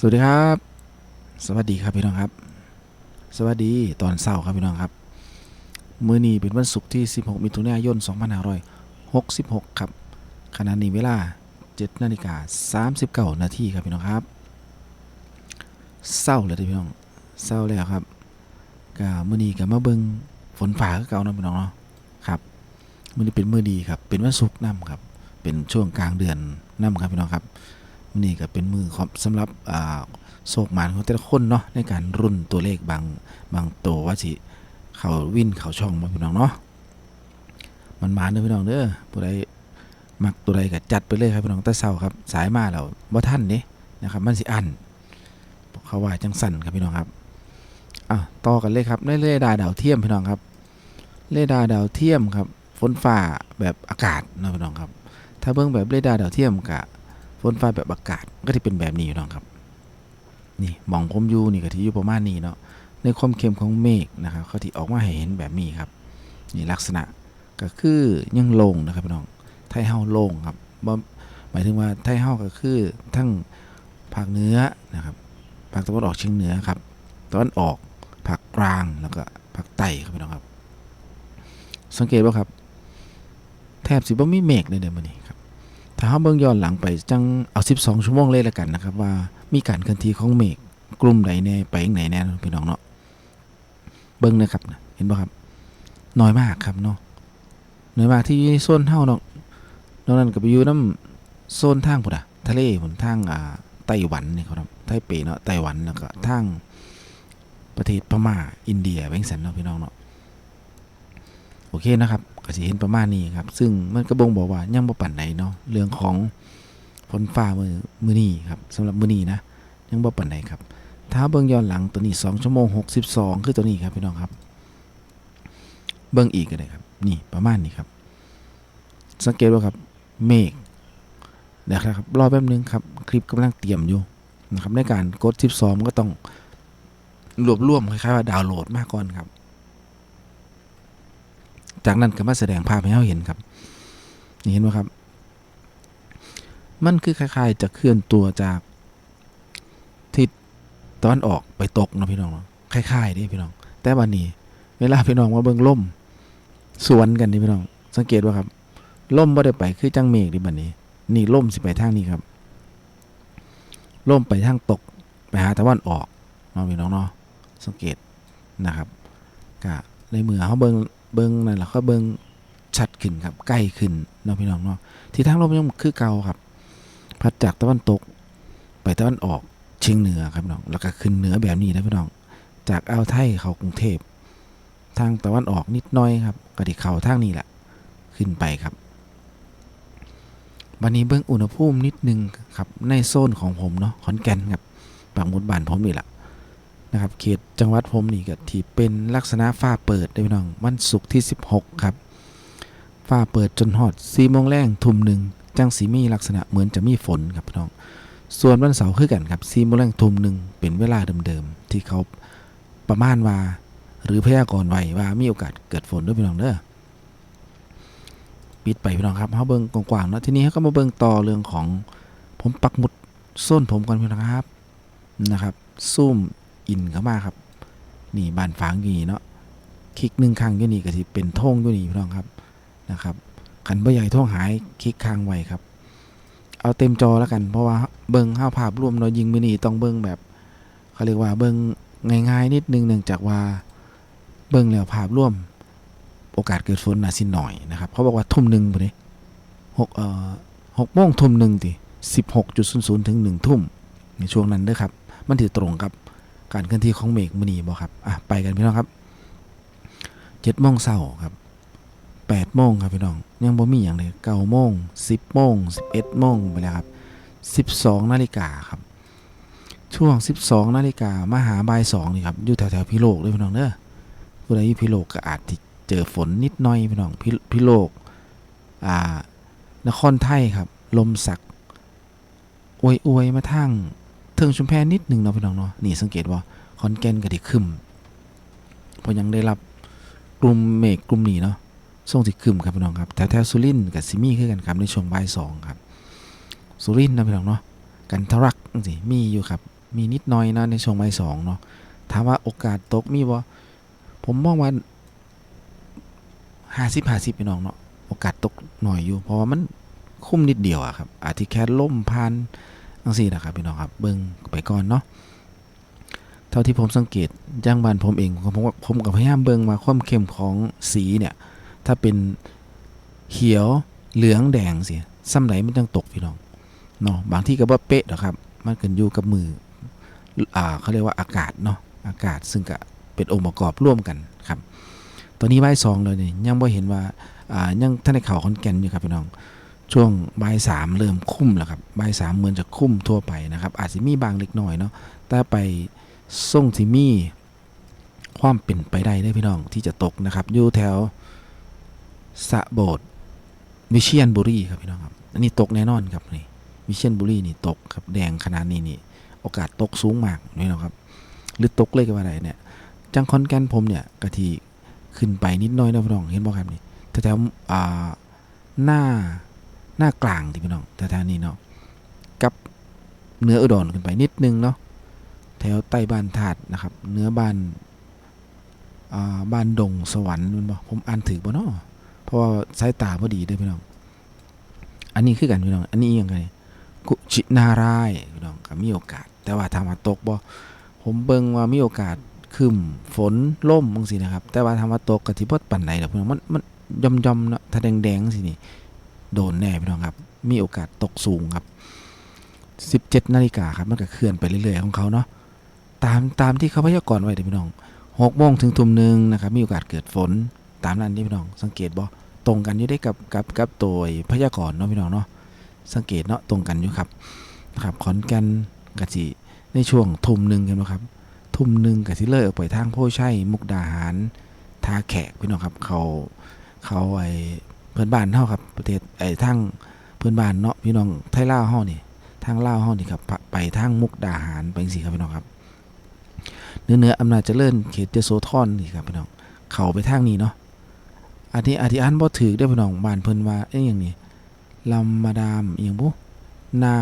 สวัสดีครับ สวัสดีครับพี่น้องครับ สวัสดีตอนเช้าครับพี่น้องครับ มื้อนี้เป็นวันศุกร์ที่ 16 มิถุนายน 2566 ครับขณะนี้เวลา 7 นาฬิกา 39 นาทีครับพี่น้องครับ เศร้าเลยพี่น้องเศร้าแล้วครับก็มื้อนี้ก็มาเบิ่งฝนฟ้าคือเก่าเนาะพี่น้องเนาะครับมื้อนี้เป็นมื้อดีครับ เป็นวันศุกร์นํครับ เป็นช่วงกลางเดือนนํครับพี่น้องครับ นี่ก็เป็นมือของสำหรับโศกหมานของแต่ละคนเนาะในการรุ่นตัวเลขบางบางตัวว่าสิเขาวินเขาช่องมาพี่น้องเนาะมันมาเด้อพี่น้องเด้อผู้ใดมักตัวใดก็จัดไปเลยครับพี่น้องแต่เศร้าครับ สายมาแล้วบ่ท่านนี่นะครับ มันสิอันเขาว่าจังสั่นครับพี่น้องครับอะต่อกันเลยครับในเรดาร์ดาวเทียมพี่น้องครับเรดาร์ดาวเทียมครับฝนฟ้าแบบอากาศนะพี่น้องครับ ถ้าเบิ่งแบบเรดาร์ดาวเทียมกะ ฝนฟ้าแบบอากาศก็ที่เป็นแบบนี้อยู่เนาะครับ นี่มองผมอยู่นี่ก็ที่อยู่ประมาณนี้เนาะในความเข้มของเมฆนะครับเขาที่ออกมาให้เห็นแบบนี้ครับนี่ลักษณะก็คือยังโล่งนะครับพี่น้องไทยเฮาโล่งครับบ่หมายถึงว่าไทยเฮาก็คือทั้งภาคเหนือนะครับภาคตะวันออกเฉียงเหนือครับตะวันออกภาคกลางแล้วก็ภาคใต้ครับพี่น้องครับ สังเกตว่าครับ แทบสิบ่มีเมฆเลยเดี๋ยวมื้อนี้ครับ ถ้าเราเบิ่งย้อนหลังไปจังเอา 12 ชั่วโมงเลยละกันนะครับ ว่ามีการเคลื่อนที่ของเมฆกลุ่มใดแน่ไปยังไหนแน่พี่น้องเนาะเบิ่งนะครับนะเห็นบ่ครับน้อยมากครับเนาะน้อยมากที่อยู่ในโซนเฮาเนาะนอกนั้นก็ไปอยู่น้ำโซนทางพุ่นอะทะเลพุ่นทางอ่าไต้หวันนี่ครับไทเปเนาะไต้หวันแล้วก็ทางประเทศพม่าอินเดียแบงสันเนาะพี่น้องเนาะโอเคนะครับ ก็สิเห็นประมาณนี้ครับ ซึ่งมันก็บ่งบอกว่ายังบ่ปานใดเนาะเรื่องของฝนฟ้ามือมือนี้ครับสำหรับมือนี้นะยังบ่ปานใดครับ ถ้าเบิ่งย้อนหลังตัวนี้2ชั่วโมง62 คือตัวนี้ครับพี่น้องครับ เบิ่งอีกก็ได้ครับ นี่ประมาณนี้ครับ สังเกตว่าครับเมฆนะครับรอแป๊บนึงครับ คลิปกำลังเตรียมอยู่นะครับในการกด12ก็ต้องรวบรวมคล้ายๆว่าดาวน์โหลดมาก่อนครับ จากนั้นก็มาแสดงภาพให้เราเห็นครับนี่เห็นไหมครับ มันคือคล้ายๆจะเคลื่อนตัวจากทิศตะวันออกไปตกเนาะพี่น้องเนาะคล้ายๆเด้พี่น้อง แต่วันนี้ เวลาพี่น้องมาเบิ่งล่มสวนกันนี่พี่น้อง สังเกตว่าครับล่มบ่ได้ไปคือจังเมฆดิบัดนี้ นี่ล่มสิไปทางนี้ครับล่มไปทางตกไปหาตะวันออกเนาะพี่น้องเนาะสังเกตนะครับก็ในเมื่อเขาเบิ่ง เบิ้งนั่นแหละก็เบิ้งชัดขึ้นครับใกล้ขึ้นเนาะพี่น้องเนาะที่ทางลมยังคือเก่าครับ พัดจากตะวันตก ไปตะวันออกเฉียงเหนือครับน้องแล้วก็ขึ้นเหนือแบบนี้นะพี่น้อง จากอ่าวไทยเข้ากรุงเทพทางตะวันออกนิดน้อยครับก็ที่เข้าทางนี้แหละขึ้นไปครับวันนี้เบิ้งอุณหภูมินิดนึงครับในโซนของผมเนาะขอนแก่นครับปากมุดบ้านผมนี่แหละ นะครับเขตจังหวัดผมนี่ก็ที่เป็นลักษณะฟ้าเปิดได้พี่น้องวันศุกร์ที่ 16 ครับฟ้าเปิดจนฮอด4โมงแรงทุ่มหนึ่งจังสีมีลักษณะเหมือนจะมีฝนครับพี่น้อง ส่วนวันเสาร์คือกันครับ4โมงแรงทุ่มหนึ่งเป็นเวลาเดิมๆที่เขาประมาณว่า หรือพยากรณ์ไว้ว่ามีโอกาสเกิดฝนด้วยพี่น้องเด้อปิดไปพี่น้องครับเขาเบิ่งกว้างๆเนาะทีนี้เขาก็มาเบิ่งต่อเรื่องของผมปักหมุดส้นผมก่อนพี่น้องครับนะครับซูม อินเข้ามาครับ นี่บานฝางอยู่นี่เนาะคลิกหนึ่งครั้งอยู่นี่ก็สิเป็นท่งอยู่นี่พี่น้องครับนะครับขันบ่ใหญ่ท่งหายคลิกค้างไว้ครับ เอาเต็มจอแล้วกันเพราะว่าเบิ้งห้าภาพรวมเรายิงมินี่ต้องเบิ้งแบบเขาเรียกว่าเบิ้งง่ายๆนิดนึงเนื่องจากว่าเบิ้งแล้วภาพร่วมโอกาสเกิดฝนน่ะสิหน่อยนะครับเขาบอกว่าทุ่มหนึ่งไปเลยหกเอ่อหกโมงทุ่มหนึ่งติสิบหกจุดศูนย์ศูนย์ถึงหนึ่งทุ่มในช่วงนั้นเด้อครับ มันถือตรงกับ การเคลื่อนที่ของเมฆมณีบ่ครับอะไปกันพี่น้องครับเจ็ดโมงเช้าครับแปดโมงครับพี่น้องยังบ่มีอย่างเลยเก้าโมงสิบโมงสิบเอ็ดโมงไปแล้วครับสิบสองนาฬิกาครับ ช่วงสิบสองนาฬิกามาหาบ่ายสองนี่ครับอยู่แถวๆพิโลกเลยพี่น้องเด้อผู้ใดอยู่พิโลกก็อาจที่เจอฝนนิดหน่อยพี่น้องพิพิโลกอ่านครไทยครับ ลมสักอวยอวยมาทาง เทิงชุมแพนิดหนึ่งเนาะพี่น้องเนาะนี่สังเกตว่าขอนแกนก็ได้ขึ้นเพราะยังได้รับกลุ่มเมฆกลุ่มนี้เนาะส่งสิขึ้นครับพี่น้องครับแถวแถวสุรินกับซิมี่คือกันครับในช่วงบ่ายสองครับสุรินนะพี่น้องเนาะกันทรักสิมีอยู่ครับ มีนิดหน้อยนะในช่วงบ่ายสองเนาะถามว่าโอกาสตกมีบ่ผมมองว่าห้าสิบห้าสิบพี่น้องเนาะโอกาสตกหน่อยอยู่ เพราะว่ามันคุ้มนิดเดียวอะครับอาจจะแค่ล่มพัน จังซี่นะครับพี่น้องครับเบิ่งไปก่อนเนาะเท่าที่ผมสังเกตย่างบ้านผมเองผมผมผมก็พยายามเบิ่งมาความเข้มของสีเนี่ย ถ้าเป็นเขียวเหลืองแดงสิซ้ำไหนมันจังตกพี่น้องเนาะบางที่ก็บ่เป๊ะหรอกครับ มันขึ้นอยู่กับมืออ่าเขาเรียกว่าอากาศเนาะอากาศซึ่งก็เป็นองค์ประกอบร่วมกันครับตอนนี้ใบ่ายสองเลยเนี่ยยังบ่เห็นว่าอ่ายังท่านในข่าวขอนแก่นอยู่ครับพี่น้อง ช่วงบ่ายสามเริ่มคุ้มแล้วครับบ่ายสามเหมือนจะคุ้มทั่วไปนะครับ อาจจะมีบางเล็กน้อยเนาะแต่ไปส่งที่มี ความเป็นไปได้ได้พี่น้องที่จะตกนะครับอยู่แถวสะโบดวิเชียนบุรีครับพี่น้องครับอันนี้ตกแน่นอนครับนี่วิเชียนบุรีนี่ตกครับแดงขนาดนี้นี่โอกาสตกสูงมากนี่นะครับ หรือตกเลยก็ว่าได้เนี่ยจังคอนแกนผมเนี่ยกะทีขึ้นไปนิดน้อยนะพี่น้องเห็นบ่ครับนี่แถวๆอ่าหน้า หน้ากลางที่พี่น้องแถวๆนี้เนาะกับเนื้ออุดรขึ้นไปนิดนึงเนาะแถวใต้บ้านธาตุนะครับ เนื้อบ้านอ่าบ้านดงสวรรค์มันบ่ผมอ่านถือบ่เนาะเพราะว่าสายตาบ่ดีเด้อพี่น้อง อันนี้คือกันพี่น้อง อันนี้ยังไงกุชินารายพี่น้องก็มีโอกาส แต่ว่าถามว่าตกบ่ผมเบิ่งว่ามีโอกาสครึมฝนล่มบางสินะครับ แต่ว่าถามว่าตกก็สิบ่ปานใดดอกพี่น้องมันมันย่อมๆเนาะถ้าแดงๆสินี่ โดนแน่พี่น้องครับ มีโอกาสตกสูงครับ 17นาฬิกาครับมันก็เคลื่อนไปเรื่อยๆของเขาเนาะตามตามที่เขาพยากรณ์ไว้เด้พี่น้อง6โมงถึงทุ่มหนึ่งนะครับมีโอกาสเกิดฝนตามนั้นนี่พี่น้อง สังเกตบ่ตรงกันอยู่ได้กับกับกับตัวพยากรณ์เนาะพี่น้องเนาะสังเกตเนาะตรงกันอยู่ครับนะครับขอนแก่นกะสิในช่วงทุ่มหนึ่งเห็นไหมครับ ทุ่มหนึ่งกะสิเลยออกไปทางโพชัยมุกดาหารท่าแขกพี่น้องครับ เขาเขาไอ เพื่อนบ้านเฮาครับ ประเทศไอ้ทางเพื่อนบ้านเนาะพี่น้องไทยลาวเฮานี่ทางลาวเฮานี่ครับไปทางมุกดาหารไปสิครับพี่น้องครับเนื้อเนื้ออำนาจเจริญเขตยโสธรนี่ครับพี่น้องเขาไปทางนี้เนาะอันนี้อธิอันบ่ถือได้พี่น้องบ้านเพิ่นว่าเอ้ยอย่างนี้ลำมาดามอย่างบุนา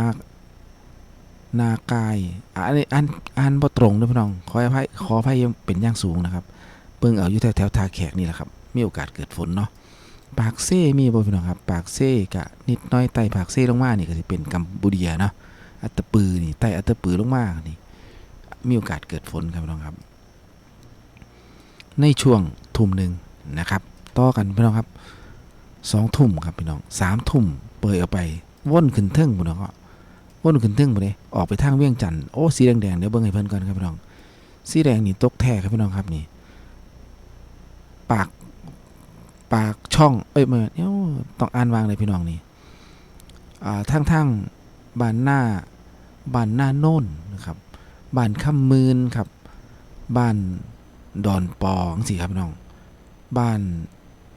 นากายอันนี้อันอันบ่ตรงเด้พี่น้อง ขออภัยขออภัยยังเป็นอย่างสูงนะครับ เบิ่งเอาอยู่แถวแถวทาแขกนี่แหละครับ มีโอกาสเกิดฝนเนาะ ปากเซ่มีบ่พี่น้องครับ ปากเซ่กะนิดน้อยไต่ปากเซ่ลงมานี่ก็สิเป็นกัมพูเดียเนาะอัตปือนี่ไต่อัตปือลงมานี่มีโอกาสเกิดฝนครับพี่น้องครับ ในช่วงทุ่มหนึ่งนะครับ ต่อกันพี่น้องครับสองทุ่มครับพี่น้องสามทุ่มเปิดออกไปว่นขึ้นเทิงพี่น้องก็ว่นขึ้นเทิงไปเลยออกไปทางเวียงจันทน์โอ้สีแดงๆเดี๋ยวเบิ่งให้เพิ่นก่อนครับพี่น้องสีแดงนี่ตกแท้ครับพี่น้องครับนี่ ปาก ปากช่อง เอ้ยเมื่อเดี๋ยต้องอ่านวางเลยพี่น้องนี่อ่าทางทางบานหน้าบานหน้าโน่นนะครับบานคำมืนครับบ้านดอนปองสิครับพี่น้อง บ้าน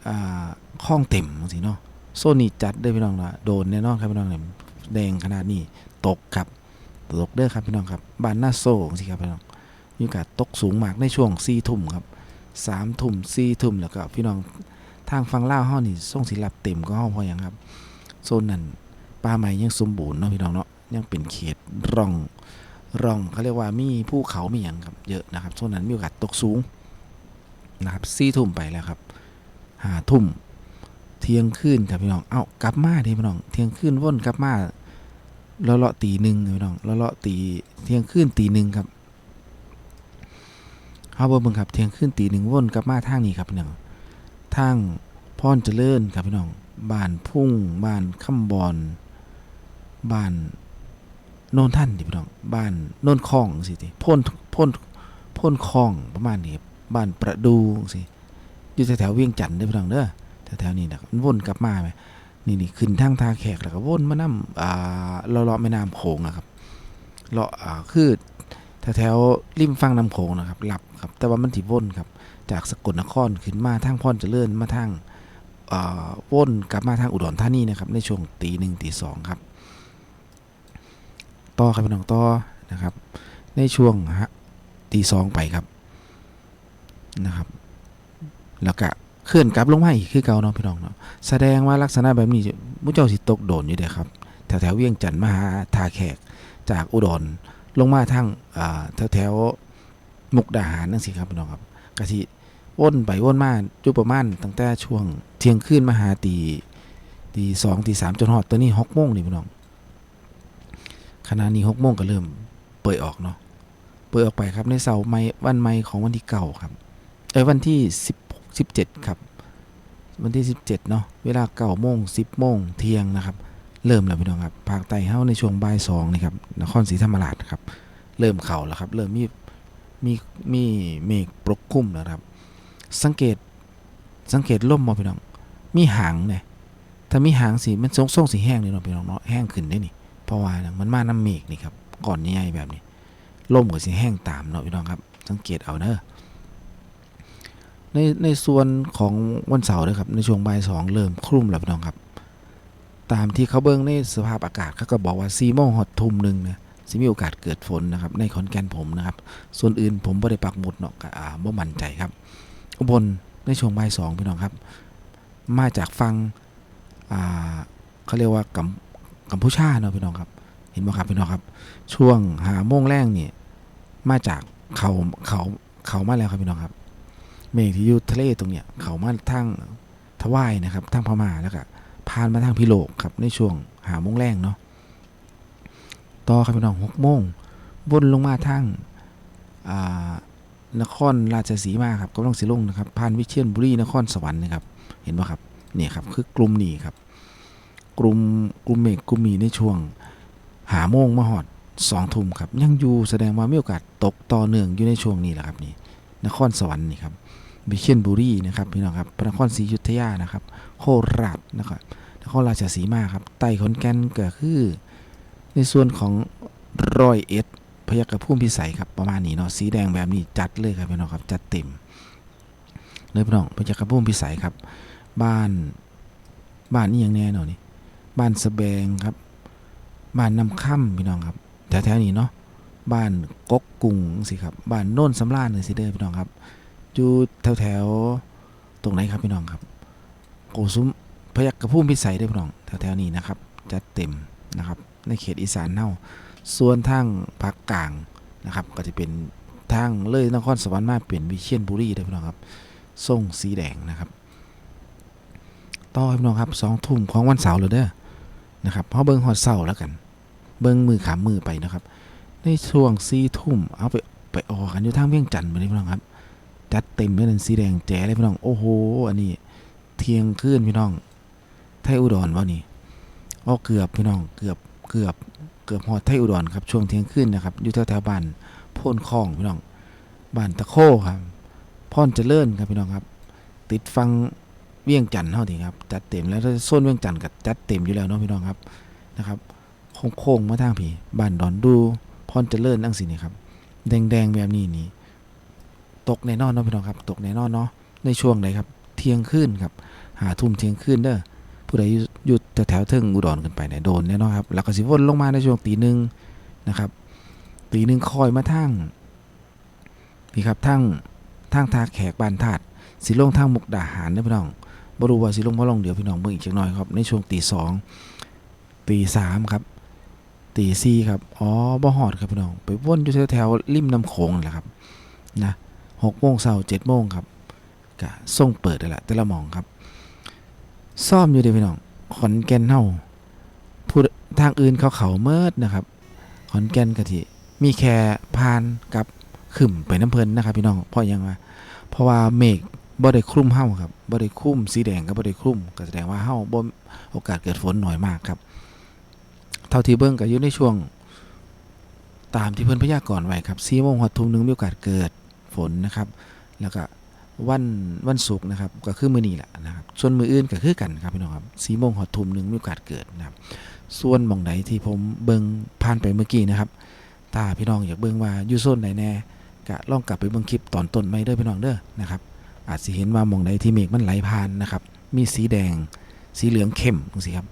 อ่าข้องเต็มสิเนาะโซนี่จัดเด้อพี่น้องละโดนแน่นอนครับพี่น้องเนี่ยแดงขนาดนี้ตกครับตกเด้อครับพี่น้องครับบ้านหน้าโซ่สิครับพี่น้องมีโอกาสตกสูงมากในช่วงสี่ทุ่มครับสามทุ่มสี่ทุ่มแล้วก็พี่น้อง ทางฟังล่าวห้อนี่ส่งสิรับเต็มก็ห้องพออย่างครับโซนนั้นป่าไม้ยังสมบูรณ์เนาะพี่น้องเนาะยังเป็นเขตร่องร่องเขาเรียกว่ามีภูเขามีอย่างครับเยอะนะครับโซนนั้นมีโอกาสตกสูงนะครับสี่ทุ่มไปแล้วครับห้าทุ่มเที่ยงคืนครับพี่น้อง เอ้ากลับมาด้พี่น้อง เที่ยงคืนว่นกลับมาเลาะเลาะตีหนึ่งพี่น้องเลาะเลาะตีเที่ยงคืนตีหนึ่งครับเฮาเบิ่งครับเที่ยงคืนตีหนึ่งว่นกลับมาทางนี้ครับพี่น้อง ทางพรเจริญครับพี่น้องบ้านพุ่งบ้านคำบอนบ้านโนนท่านดิพี่น้องบ้านโนนคลองสิติพ่นพ่นพ่นคลองประมาณนี้บ้านประดูสิอยู่แถวๆเวียงจันทน์เด้อพี่น้องเด้อแถวๆนี้นะมันวนกลับมาไหมนี่นี่ขึ้นทางทาแขกแล้วก็วนมาน้ำอ่าเลาะแม่น้ำโขงนะครับเลาะอ่าคือ แถวๆริมฝั่งน้ำโขงนะครับหลับครับแต่ว่ามันถี่วนครับจากสกลนครขึ้นมาทางพรเจริญมาทางอ่นกลับมาทางอุดรธานีนะครับในช่วงตีหนึ่งตีสองครับต่อครับพี่น้องต่อนะครับ ในช่วงฮะตีสองไปครับนะครับ แล้วก็เคลื่อนกลับลงมาอีกคือเก่าเนาะพี่น้องเนาะแสดงว่าลักษณะแบบนี้มุเจ้าสิตกโดนอยู่เด้ครับ แถวแถวๆเวียงจันทน์มหาทาแขกจากอุดร ลงมาทางแถวๆมุกดาหารนั่นสิครับพี่น้องครับกะทิว่นไปว่นมาจุประมาณตั้งแต่ช่วงเที่ยงคืนมาหาตีตีสองตีสามจนฮอดตัวนี้หกโมงนี่พี่น้องขณะนี้หกโมงก็เริ่มเปิดออกเนาะเปิดออกไปครับในเสาร์ไม่วันไม่ของวันที่เก่าครับเอ้วันที่สิบสิบเจ็ดครับ วันที่17เจ็ดเนาะเวลาเก้าโมง10โมงเที่ยงนะครับ เริ่มแล้วพี่น้องครับภาคใต้เฮาในช่วงบ่ายสองนี่ครับนครศรีธรรมราชครับ เริ่มเข่าแล้วครับ เริ่มมีมีมีเมฆปกคลุมแล้วครับ สังเกตสังเกตล่มบ่พี่น้อง มีหางเนี่ยถ้ามีหางสีมันทรงทรงสีแห้งนี่เนาะพี่น้องเนาะแห้งขึ้นได้นี่เพราะว่านะมันมาน้ำเมฆนี่ครับก่อนใหญ่แบบนี้ล่มก็สีแห้งตามเนาะพี่น้องครับ สังเกตเอาเนอะในในส่วนของวันเสาร์นะครับในช่วงบ่ายสองเริ่มครุ่มแล้วพี่น้องครับ ตามที่เขาเบิ้งในสภาพอากาศเขาก็บอกว่าซีโมงหดทุ่มหนึ่งนะสิมีโอกาสเกิดฝนนะครับในขอนแก่นผมนะครับ ส่วนอื่นผมไม่ได้ปักหมุดเนาะก็อ่าบ่มั่นใจครับอุบลในช่วงบ่ายสองพี่น้องครับ มาจากฟังอ่าเขาเรียกว่ากัมกัมพูชาเนาะพี่น้องครับ เห็นไหมครับพี่น้องครับ ช่วงหาโมงแรกนี่มาจากเขาเขาเขามาแล้วครับพี่น้องครับเมฆที่อยู่ทะเลตรงเนี้ยเขามาทางทวายนะครับทางพม่าแล้วก็ ผ่านมาทางพิโลกครับในช่วงหาโมงแรงเนาะต่อครับพี่น้องหกโมงบนลงมาทางนครราชสีมาครับกำลังสิลงนะครับผ่านวิเชียรบุรีนครสวรรค์นะครับเห็นไหมครับเนี่ยครับคือกลุ่มนี้ครับกลุ่มกลุ่มเมฆกลุ่มมีในช่วงหาโมงมาหอดสองทุ่มครับยังอยู่แสดงว่ามีโอกาสตกต่อเนื่องอยู่ในช่วงนี้แหละครับนี่นครสวรรค์นี่ครับ วิเชียรบุรีนะครับพี่น้องครับพระนครศรีอยุธยานะครับ โคราชนะครับนครราชสีมาครับไต่ขอนแก่นก็คือ ในส่วนของร้อยเอ็ดพยัคฆพุ่มพิสัยครับประมาณนี้เนาะสีแดงแบบนี้จัดเลยครับพี่น้องครับจัดเต็มเลยพี่น้องพยัคฆพุ่มพิสัยครับ บ้านบ้านนี่ยังแน่นอนนี่บ้านสะแบงครับ บ้านน้ำค่ำพี่น้องครับแถวๆนี้เนาะบ้านกกกุงสิครับบ้านโน่นสำราญเลยสิเด้อพี่น้องครับ อยู่แถวแถวๆตรงไหนครับพี่น้องครับโกซุ้มพยักกระพุ่มพิสัยได้พี่น้องแถวแถวๆนี้นะครับจะเต็มนะครับในเขตอีสานเน่าส่วนทางภาคกลางนะครับ ก็จะเป็นทางเลยนครสวรรค์มาเปลี่ยนวิเชียรบุรีได้พี่น้องครับส่งสีแดงนะครับต่อพี่น้องครับสองทุ่มของวันเสาร์เลยเด้อนะครับเพราะเบิ้งฮอดเสาร์แล้วกัน เบิ้งมือขามมือไปนะครับ ในช่วงสี่ทุ่มเอาไปไปออกกันอยู่ทางเวียงจันทร์ไปเลยพี่น้องครับ จัดเต็มเลยนั่นสีแดงแจ๋เลยพี่น้อง โอ้โห อันนี้ เทียงคืนพี่น้อง ไทยอุดรวะนี่อ๋อเกือบพี่น้อง เกือบ เกือบ เกือบฮอดไทยอุดรครับ ช่วงเทียงคืนนะครับ อยู่แถวแถวบ้านโพนคลองพี่น้อง บ้านตะโคครับพรเจริญครับพี่น้องครับ ติดฟังเวียงจันทร์เท่าทีครับ จัดเต็มแล้วถ้าโซนเวียงจันทร์ก็จัดเต็มอยู่แล้วเนาะพี่น้องครับ นะครับ โค้งๆมาทางผีบ้านดอนดูพรเจริญนั่งสินี่ครับ แดงๆแบบนี้นี่ ตกแน่นอนเนาะพี่น้องครับ ตกแน่นอนเนาะในช่วงไหนครับ เที่ยงคืนครับหาทุ่มเที่ยงคืนเด้อผู้ใดอยู่แถวๆเทิงอุดรกันไปเนี่ยโดนแน่นอนครับแล้วก็สิวนลงมาในช่วงตีหนึ่งนะครับตีหนึ่งคอยมาทางพี่ครับทางทางทาแขกบ้านธาตุสิลงทางมุกดาหารนะพี่น้องบรูว่าสิลงบ่ลงเดี๋ยวพี่น้องเบิ่งอีกจักหน่อยครับในช่วงตีสองตีสามครับตีสี่ครับอ๋อบ่ฮอดครับพี่น้องไปวนอยู่แถวๆริมน้ำโขงแหละครับนะ หกโมงเช้าเจ็ดโมงครับกะส่งเปิดได้ละแต่ละมองครับ ซ่อมอยู่เดีพี่น้องขอนแก่นเฮาผู้ทางอื่นเขาเขาเมิดนะครับ ขอนแก่นกะทิมีแค่พานกับขึ้มไปน้ำเพลินนะครับ พี่น้องเพราะยังว่าเพราะว่าเมฆบ่ได้คลุมเฮาครับบ่ได้คลุมสีแดงก็บ่ได้คลุมก็แสดงว่าเฮาบ่โอกาสเกิดฝนหน้อยมากครับ เท่าที่เบิ่งก็อยู่ในช่วง ตามที่เพิ่นพยากรณ์ไว้ครับ4โมงฮอดทุ่มหนึงมีโอกาสเกิด ฝนนะครับ แล้วก็วันวันศุกร์นะครับก็คือมือนี้แหละนะครับ ส่วนมืออื่นก็คือกันครับพี่น้องครับสี่โมงหอดทุ่มหนึ่งมีโอกาสเกิดนะครับ ส่วนมองไหนที่ผมเบิ่งผ่านไปเมื่อกี้นะครับถ้าพี่น้องอยากเบิ่งว่าอยู่โซนไหนแน่ก็ลองกลับไปเบิ่งคลิปตอนต้นไม่เด้อพี่น้องเด้อนะครับ อาจสิเห็นว่ามองไหนที่เมฆมันไหลผ่านนะครับ มีสีแดง สีเหลืองเข้มจังซี่ครับ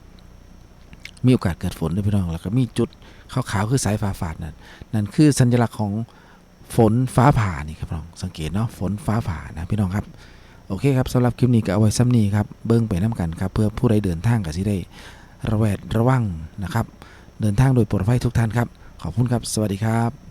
มีโอกาสเกิดฝนด้วยพี่น้องแล้วก็มีจุดขาวๆคือสายฟ้าฝาดนั่นนั่นคือสัญลักษณ์ของ ฝนฟ้าผ่านี่ครับน้องสังเกตเนาะฝนฟ้าผ่านะพี่น้องครับโอเคครับสำหรับคลิปนี้ก็เอาไว้ซ้ำนี้ครับเบิ้งไปน้กันครับเพื่อผู้ใดเดินทางก็สิได้ระแวดระวังนะครับ เดินทางโดยปลอดภัยทุกท่านครับ ขอบคุณครับ สวัสดีครับ